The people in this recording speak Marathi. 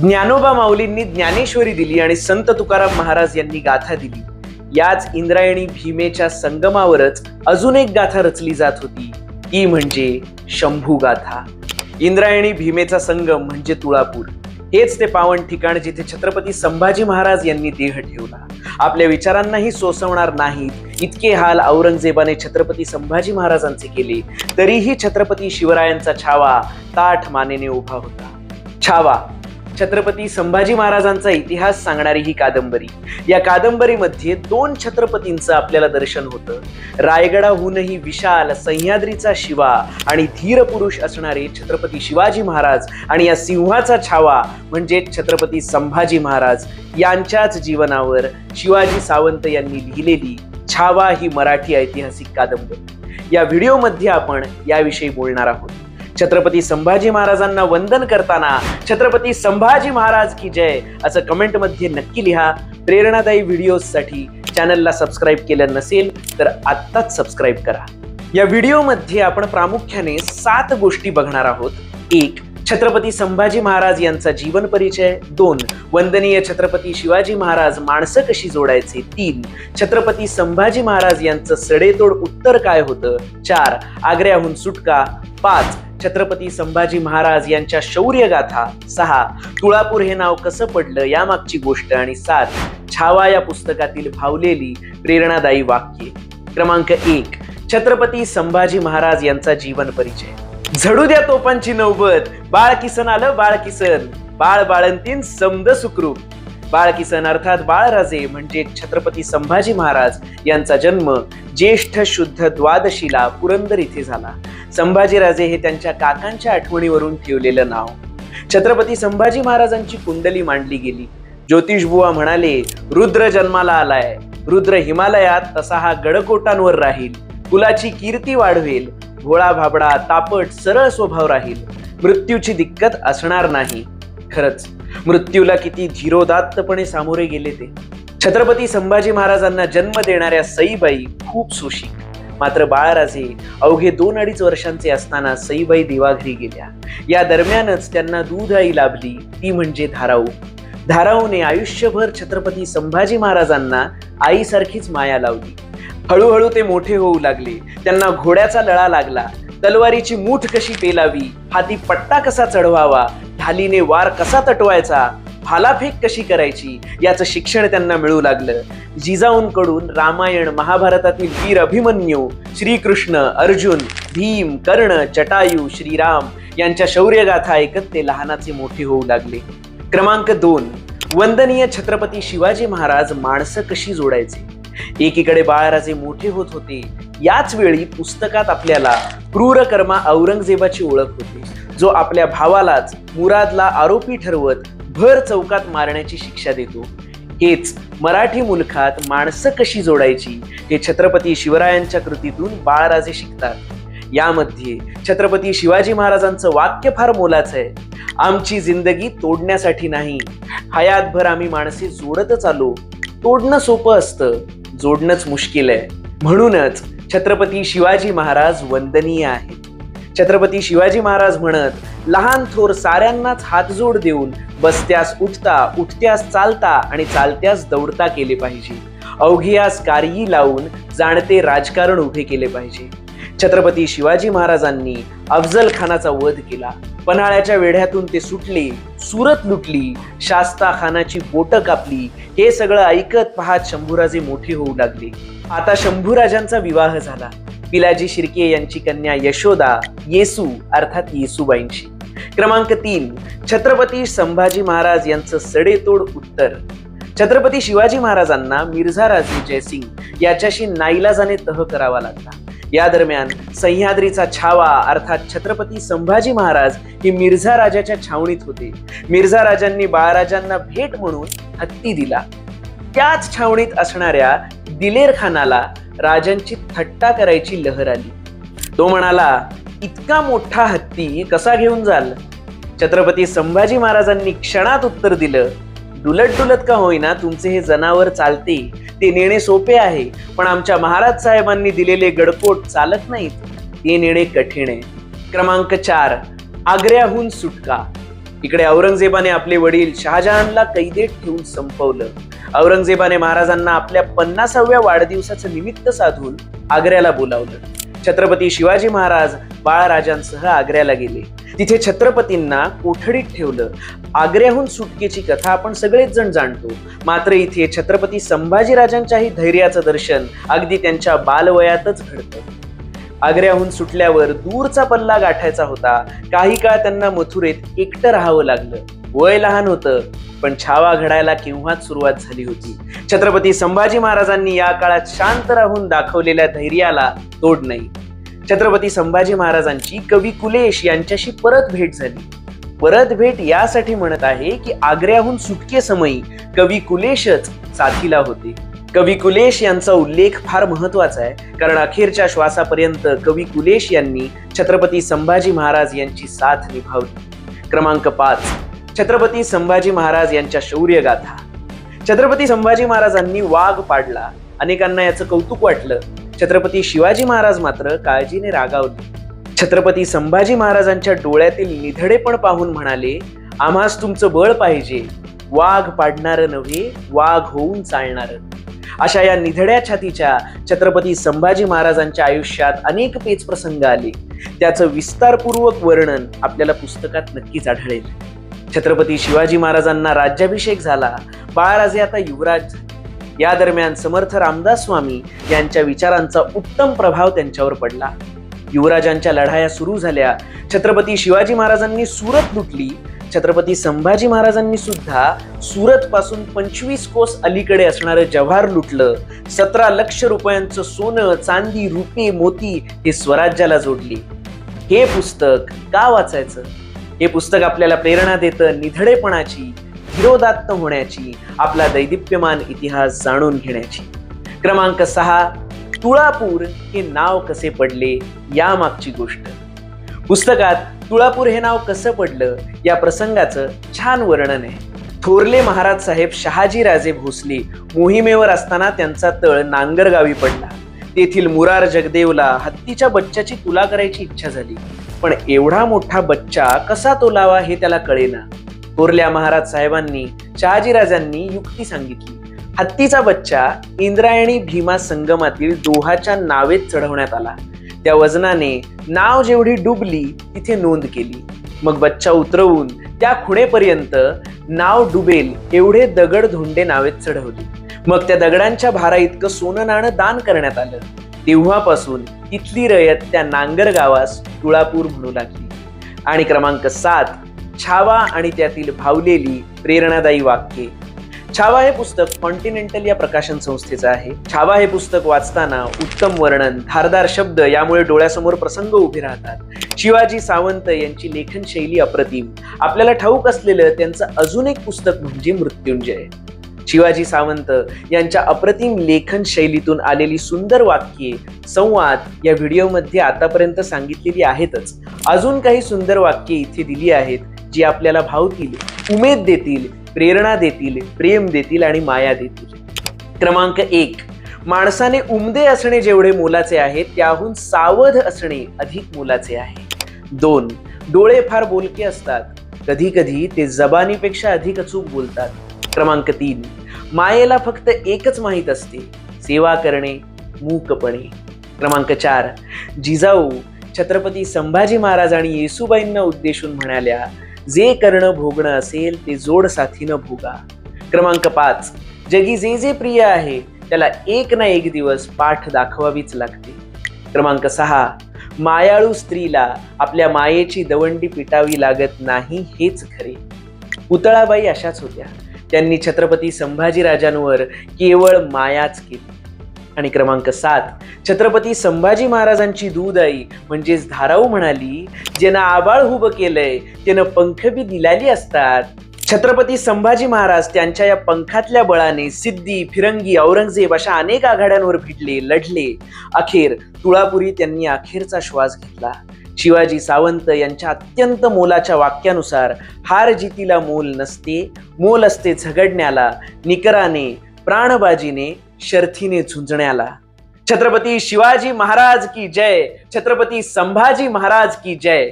ज्ञानोबा माऊलींनी ज्ञानेश्वरी दिली आणि संत तुकाराम महाराज यांनी गाथा दिली. याच इंद्रायणी भीमेच्या संगमावरच अजून एक गाथा रचली जात होती. ती म्हणजे शंभू गाथा. इंद्रायणी भीमेचा संगम म्हणजे तुळापूर. हेच ते पावन ठिकाण जिथे छत्रपती संभाजी महाराज यांनी देह ठेवला. आपल्या विचारांनाही सोसवणार नाहीत. इतके हाल औरंगजेबाने छत्रपती संभाजी महाराजांचे केले तरीही छत्रपती शिवरायांचा छावा ताठ मानेने उभा होता. छावा छत्रपती संभाजी महाराजांचा इतिहास सांगणारी ही कादंबरी. या कादंबरीमध्ये दोन छत्रपतींचं आपल्याला दर्शन होतं. रायगडाहूनही विशाल सह्याद्रीचा शिवा आणि धीर पुरुष असणारे छत्रपती शिवाजी महाराज आणि या सिंहाचा छावा म्हणजे छत्रपती संभाजी महाराज यांच्याच जीवनावर शिवाजी सावंत यांनी लिहिलेली छावा ही मराठी ऐतिहासिक कादंबरी. या व्हिडिओमध्ये आपण याविषयी बोलणार आहोत. छत्रपती संभाजी महाराजांना वंदन करताना छत्रपती संभाजी महाराज की जय असं कमेंटमध्ये नक्की लिहा. प्रेरणादायी व्हिडिओसाठी चॅनलला सबस्क्राईब केलं नसेल तर आत्ताच सबस्क्राईब करा. या व्हिडिओमध्ये आपण प्रामुख्याने सात गोष्टी बघणार आहोत. एक छत्रपती संभाजी महाराज यांचा जीवन परिचय. दोन वंदनीय छत्रपती शिवाजी महाराज माणसं कशी जोडायचे. तीन छत्रपती संभाजी महाराज यांचं सडेतोड उत्तर काय होतं. चार आग्र्याहून सुटका. पाच छत्रपती संभाजी महाराज यांच्या शौर्य गाथा सहा. तुळापूर हे नाव कसं पडलं? यामागची गोष्ट आणि सात. छावा या पुस्तकातील भावलेली प्रेरणादायी वाक्ये. क्रमांक एक. छत्रपती संभाजी महाराज यांचा जीवन परिचय. झडू द्या तोफांची नौबत. बाळ किसन आलं बाळ किसन. बाळ बाळंतीन समद सुखरूप. बाळ किसन अर्थात बाळराजे म्हणजे छत्रपती संभाजी महाराज यांचा जन्म ज्येष्ठ शुद्ध द्वादशीला पुरंदर इथे झाला. संभाजीराजे हे त्यांच्या काकांच्या आठवणीवरून ठेवलेलं नाव. छत्रपती संभाजी महाराजांची कुंडली मांडली गेली. ज्योतिष बुवा म्हणाले रुद्र जन्माला आलाय. रुद्र हिमालयात तसा हा गडकोटांवर राहील. कुलाची कीर्ती वाढवेल. भोळा भाबडा तापट सरळ स्वभाव राहील. मृत्यूची दिक्कत असणार नाही. खरंच मृत्यूला किती धीरोदात्तपणे सामोरे गेले ते. छत्रपती संभाजी महाराजांना जन्म देणाऱ्या सईबाई खूप सुशिक. मात्र बाळराजे अवघे दोन अडीच वर्षांचे असताना सईबाई देवाघरी गेल्या. या दरम्यानच त्यांना दूध आई लाभली ती म्हणजे धाराऊ. धाराऊने आयुष्यभर छत्रपती संभाजी महाराजांना आईसारखीच माया लावली. हळूहळू ते मोठे होऊ लागले. त्यांना घोड्याचा लळा लागला. तलवारीची मूठ कशी पेलावी हाती पट्टा कसा चढवावा ढालीने वार कसा तटवायचा भालाफेक कशी करायची? याचं शिक्षण त्यांना मिळू लागलं. जिजाऊंकडून रामायण महाभारतातील वीर अभिमन्यू श्रीकृष्ण अर्जुन भीम कर्ण जटायू श्रीराम यांच्या शौर्यगाथा ऐकत ते लहानाचे मोठे होऊ लागले. क्रमांक दोन. वंदनीय छत्रपती शिवाजी महाराज माणसं कशी जोडायचे? एकीकडे बाळराजे मोठे होत होते. याच वेळी पुस्तकात आपल्याला क्रूरकर्मा औरंगजेबाची ओळख होते. जो आपल्या भावालाच मुरादला आरोपी ठरवत भर चौकात मारण्याची शिक्षा देतो. हेच मराठी मुलखात माणसं कशी जोडायची हे छत्रपती शिवरायांच्या कृतीतून बाळराजे शिकतात. यामध्ये छत्रपती शिवाजी महाराजांचं वाक्य फार मोलाचं आहे. आमची जिंदगी तोडण्यासाठी नाही. हयातभर आम्ही माणसे जोडतच आलो. तोडणं सोपं असतं जोडणंच मुश्किल आहे. म्हणूनच छत्रपती शिवाजी महाराज वंदनीय आहेत. छत्रपती शिवाजी महाराज म्हणत लहान थोर साऱ्यांनाच हातजोड देऊन बसत्यास उठता उठत्यास चालता आणि चालत्यास दौडता केले पाहिजे. अवघियास कारयी लावून जाणते राजकारण उभे केले पाहिजे. छत्रपती शिवाजी महाराजांनी अफजल खानाचा वध केला. पन्हाळ्याच्या वेढ्यातून ते सुटले सुरत लुटली शास्ता खानाची बोट कापली. हे सगळं ऐकत पाहत शंभूराजे मोठे होऊ लागले. आता शंभूराजांचा विवाह झाला. पिलाजी शिर्के यांची कन्या यशोदा येसू अर्थात येसूबाईंशी क्रमांक तीन छत्रपती संभाजी महाराज यांचं सडेतोड उत्तर. छत्रपती शिवाजी महाराजांना मिर्झा राजू जयसिंग याच्याशी नाईलाजाने तह करावा लागला. या दरम्यान सह्याद्रीचा छावा अर्थात छत्रपती संभाजी महाराज हे मिर्झा राजाच्या छावणीत होते. मिर्झा राजांनी बाळराजांना भेट म्हणून हत्ती दिला. त्याच छावणीत असणाऱ्या दिलेर खानाला राजांची थट्टा करायची लहर आली. तो म्हणाला इतका मोठा हत्ती कसा घेऊन जाल? छत्रपती संभाजी महाराजांनी क्षणात उत्तर दिलं डुलत डुलत का होईना तुमचे हे जनावर चालते ते नेणे सोपे आहे पण आमच्या महाराज साहेबांनी दिलेले गडकोट चालत नाहीत ते नेणे कठीण आहे. क्रमांक चार आग्र्याहून सुटका. इकडे औरंगजेबाने आपले वडील शहाजहानला कैदेत ठेवून संपवलं. औरंगजेबाने महाराजांना आपल्या पन्नासाव्या वाढदिवसाचं निमित्त साधून आग्र्याला बोलावलं. छत्रपती शिवाजी महाराज बाळराजांसह आग्र्याला गेले. तिथे छत्रपतींना कोठडीत ठेवलं. आग्र्याहून सुटकेची कथा आपण सगळेच जण जाणतो. मात्र इथे छत्रपती संभाजीराजांच्याही धैर्याचं दर्शन अगदी त्यांच्या बालवयातच घडतं. आग्र्याहून सुटल्यावर दूरचा पल्ला गाठायचा होता. काही काळ त्यांना मथुरेत एकटं राहावं लागलं. वय लहान होतं पण छावा घडायला केव्हाच सुरुवात झाली होती. छत्रपती संभाजी महाराजांनी या काळात शांत राहून दाखवलेल्या धैर्याला तोड नाही. छत्रपती संभाजी महाराजांची कवी कुलेश यांच्याशी परत भेट झाली. परत भेट यासाठी म्हणत आहे की आग्र्याहून सुटके समयी कवी कुलेशच साथीला होते. कवी कुलेश यांचा उल्लेख फार महत्त्वाचा आहे. कारण अखेरच्या श्वासापर्यंत कवी कुलेश यांनी छत्रपती संभाजी महाराज यांची साथ निभावली. क्रमांक पाच. छत्रपती संभाजी महाराज यांच्या शौर्य गाथा छत्रपती संभाजी महाराजांनी वाघ पाडला. अनेकांना याचं कौतुक वाटलं. छत्रपती शिवाजी महाराज मात्र काळजीने रागावले. छत्रपती संभाजी महाराजांच्या डोळ्यातील निधडेपण पाहून म्हणाले आम्हास तुमचं बळ पाहिजे. वाघ पाडणारं नव्हे वाघ होऊन चालणारं. अशा या निधड्या छातीच्या छत्रपती संभाजी महाराजांच्या आयुष्यात अनेक पेच प्रसंग आले. त्याचं विस्तारपूर्वक वर्णन आपल्याला पुस्तकात नक्कीच आढळेल. छत्रपती शिवाजी महाराजांना राज्याभिषेक झाला. बाळराजे आता युवराज. या दरम्यान समर्थ रामदास स्वामी यांच्या विचारांचा उत्तम प्रभाव त्यांच्यावर पडला. युवराजांच्या लढाया सुरू झाल्या. छत्रपती शिवाजी महाराजांनी सुरत लुटली. छत्रपती संभाजी महाराजांनी सुद्धा सुरत पासून पंचवीस कोस अलीकडे असणारं जव्हार लुटलं. सतरा लक्ष रुपयांचं सोनं चांदी रुपे मोती हे स्वराज्याला जोडली. हे पुस्तक का वाचायचं? हे पुस्तक आपल्याला प्रेरणा देतं निधडेपणाची धीरोदात्त होण्याची आपला दैदिप्यमान इतिहास जाणून घेण्याची. क्रमांक सहा तुळापूर हे नाव कसे पडले या मागची गोष्ट. पुस्तकात तुळापूर हे नाव कसं पडलं? या प्रसंगाचं छान वर्णन आहे. थोरले महाराज साहेब शहाजीराजे भोसले मोहिमेवर असताना त्यांचा तळ नांगर गावी पडला. तेथील मुरार जगदेवला हत्तीच्या बच्च्याची तुला करायची इच्छा झाली. पण एवढा मोठा बच्चा कसा तोलावा हे त्याला कळेना. थोरल्या महाराज साहेबांनी शहाजीराजांनी युक्ती सांगितली. हत्तीचा बच्चा इंद्रायणी भीमा संगमातील दोहाच्या नावेत चढवण्यात आला. त्या वजनाने नाव जेवढी डुबली तिथे नोंद केली. मग बच्चा उतरवून त्या खुणेपर्यंत नाव डुबेल एवढे दगड धोंडे नावेत चढवले. मग त्या दगडांच्या भारा इतकं सोनं नाणं दान करण्यात आलं. तेव्हापासून तिथली रयत त्या नांगर गावास तुळापूर म्हणू लागली. आणि क्रमांक सात छावा आणि त्यातील भावलेली प्रेरणादायी वाक्ये. छावा हे पुस्तक कॉन्टिनेंटल या प्रकाशन संस्थेचं आहे. छावा हे पुस्तक वाचताना उत्तम वर्णन धारदार शब्द यामुळे डोळ्यासमोर प्रसंग उभे राहतात. शिवाजी सावंत यांची लेखन शैली अप्रतिम. आपल्याला ठाऊक असलेलं त्यांचं अजून एक पुस्तक म्हणजे मृत्युंजय. शिवाजी सावंत यांच्या अप्रतिम लेखन शैलीतून आलेली सुंदर वाक्ये संवाद या व्हिडिओमध्ये आतापर्यंत सांगितलेली आहेतच. अजून काही सुंदर वाक्ये इथे दिली आहेत जी आपल्याला भावतील उमेद देतील प्रेरणा देतील प्रेम देतील आणि माया देतील. क्रमांक एक. माणसाने उमदे असणे जेवढे मोलाचे आहे त्याहून सावध असणे अधिक मोलाचे आहे. दोन. डोळे फार बोलके असतात. कधी कधी ते जबानीपेक्षा अधिक अचूक बोलतात. क्रमांक तीन. मायेला फक्त एकच माहीत असते सेवा करणे मूकपणे. क्रमांक चार. जिजाऊ छत्रपती संभाजी महाराज आणि येसुबाईंना उद्देशून म्हणाल्या जे करणं भोगणं असेल ते जोड साथीनं भोगा. क्रमांक पाच. जगी जे जे प्रिय आहे त्याला एक ना एक दिवस पाठ दाखवावीच लागते. क्रमांक सहा. मायाळू स्त्रीला आपल्या मायेची दवंडी पिटावी लागत नाही हेच खरे. पुतळाबाई अशाच होत्या. त्यांनी छत्रपती संभाजीराजांवर केवळ मायाच केली. आणि क्रमांक सात छत्रपती संभाजी महाराजांची दूध आई म्हणजेच धाराऊ म्हणाली ज्यानं आबाळ उभं केलंय त्यानं पंख बी दिलाली असतात. छत्रपती संभाजी महाराज त्यांच्या या पंखातल्या बळाने सिद्धी फिरंगी औरंगजेब अशा अनेक आघाड्यांवर भिडले लढले. अखेर तुळापुरी त्यांनी अखेरचा श्वास घेतला. शिवाजी सावंत यांच्या अत्यंत मोलाच्या वाक्यानुसार हार जितीला मोल नसते मोल असते झगडण्याला. निकराने प्राणबाजीने शर्थीने झुंजण्याला. छत्रपती शिवाजी महाराज की जय छत्रपती संभाजी महाराज की जय.